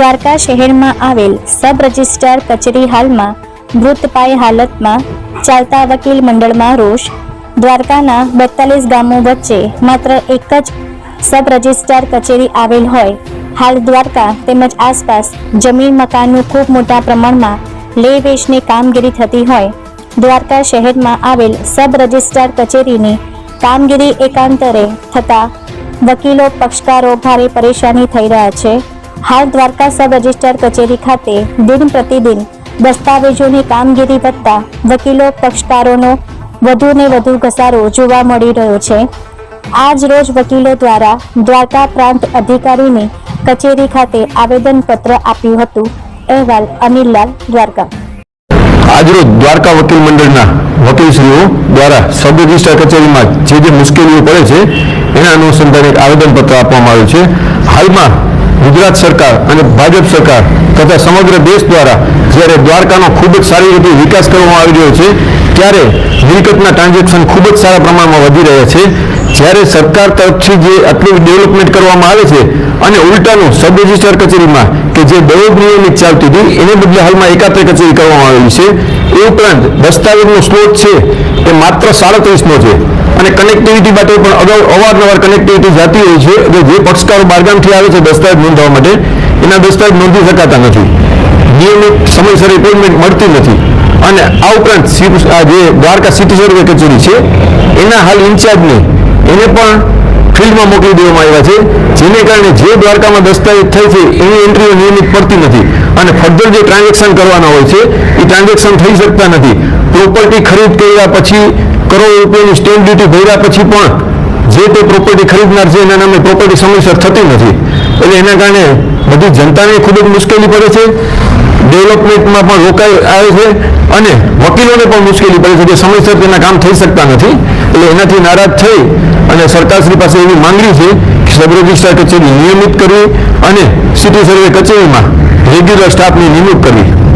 દ્વારકા શહેરમાં આવેલ sub registrar કચેરી હાલમાં મૃતપાય હાલતમાં ચાલતા વકીલ મંડળમાં રોષ. દ્વારકાના બેતાલીસ ગામો વચ્ચે માત્ર એક જ સબ રજિસ્ટ્રાર કચેરી આવેલ હોય. હાલ દ્વારકા તેમજ આસપાસ જમીન મકાનનું ખૂબ મોટા પ્રમાણમાં લે વેચની કામગીરી થતી હોય. દ્વારકા શહેરમાં આવેલ સબ રજિસ્ટ્રાર કચેરીની કામગીરી એકાંતરે થતા વકીલો પક્ષકારો ભારે પરેશાની થઈ રહ્યા છે. હાલ દ્વારકા સબ રજિસ્ટ્રાર કચેરી ખાતે દિન પ્રતિદિન દસ્તાવેજોની કામગીરી વધતા વકીલો, પક્ષકારોનો વધુને વધુ ઘસારો જોવા મળી રહ્યો છે. આજ રોજ વકીલો દ્વારા દ્વારકા પ્રાંત અધિકારીની કચેરી ખાતે આવેદનપત્ર આપ્યું હતું. અહેવાલ અનિલલાલ, દ્વારકા. આજરોજ દ્વારકા વકીલ મંડળના વકીલશ્રીઓ દ્વારા સબ રજિસ્ટ્રાર કચેરીમાં જે જે મુશ્કેલીઓ પડે છે, એના અનુસંધાને એક આવેદનપત્ર આપવામાં આવ્યું છે. હાલમાં ગુજરાત સરકાર અને ભાજપ સરકાર તથા સમગ્ર દેશ દ્વારા જ્યારે દ્વારકાનો ખૂબ જ સારી રીતે વિકાસ કરવામાં આવી રહ્યો છે, ત્યારે મિલકતના ટ્રાન્ઝેક્શન ખૂબ જ સારા પ્રમાણમાં વધી રહ્યા છે. જ્યારે સરકાર તરફથી જે આટલું ડેવલપમેન્ટ કરવામાં આવે છે અને ઉલટાનું સબ રજિસ્ટ્રાર કચેરીમાં કે જે દરેક નિયમિત ચાલતી હતી, એને બદલે હાલમાં એકાત્ર કચેરી કરવામાં આવેલી છે. એ ઉપરાંત દસ્તાવેજનો સ્લોટ છે એ માત્ર સાડત્રીસનો છે. અને કનેક્ટિવિટી માટે પણ અગાઉ અવારનવાર કનેક્ટિવિટી જતી હોય છે. એટલે જે પક્ષકારો બારગામથી આવે છે દસ્તાવેજ નોંધવા માટે, એના દસ્તાવેજ નોંધી શકાતા નથી. નિયમિત સમયસર એપોઇન્ટમેન્ટ મળતી નથી. અને આ ઉપરાંત જે દ્વારકા સિટી સર્વે કચેરી છે, એના હાલ ઇન્ચાર્જને એને પણ ફિલ્ડમાં મોકલી દેવામાં આવ્યા છે, જેને કારણે જે દ્વારકામાં દસ્તાવેજ થઈ છે, એની એન્ટ્રીઓ નિયમિત પડતી નથી. અને ફર્ધર જે ટ્રાન્ઝેક્શન કરવાના હોય છે, એ ટ્રાન્ઝેક્શન થઈ શકતા નથી. પ્રોપર્ટી ખરીદ કર્યા પછી, કરોડ રૂપિયાની સ્ટેમ્પ ડ્યુટી ભર્યા પછી પણ જે તે પ્રોપર્ટી ખરીદનાર છે, એના નામે પ્રોપર્ટી સમયસર થતી નથી. એટલે એના કારણે બધી જનતાને ખૂબ જ મુશ્કેલી પડે છે. ડેવલપમેન્ટમાં પણ રોકાઈ આવે છે અને વકીલોને પણ મુશ્કેલી પડે છે કે સમયસર તેના કામ થઈ શકતા નથી. એટલે એનાથી નારાજ થઈ અને સરકારશ્રી પાસે એવી માંગણી છે કે સબ રજિસ્ટ્રાર કચેરી નિયમિત કરવી અને સિટી સર્વે કચેરીમાં રેગ્યુલર સ્ટાફની નિમણૂક કરવી.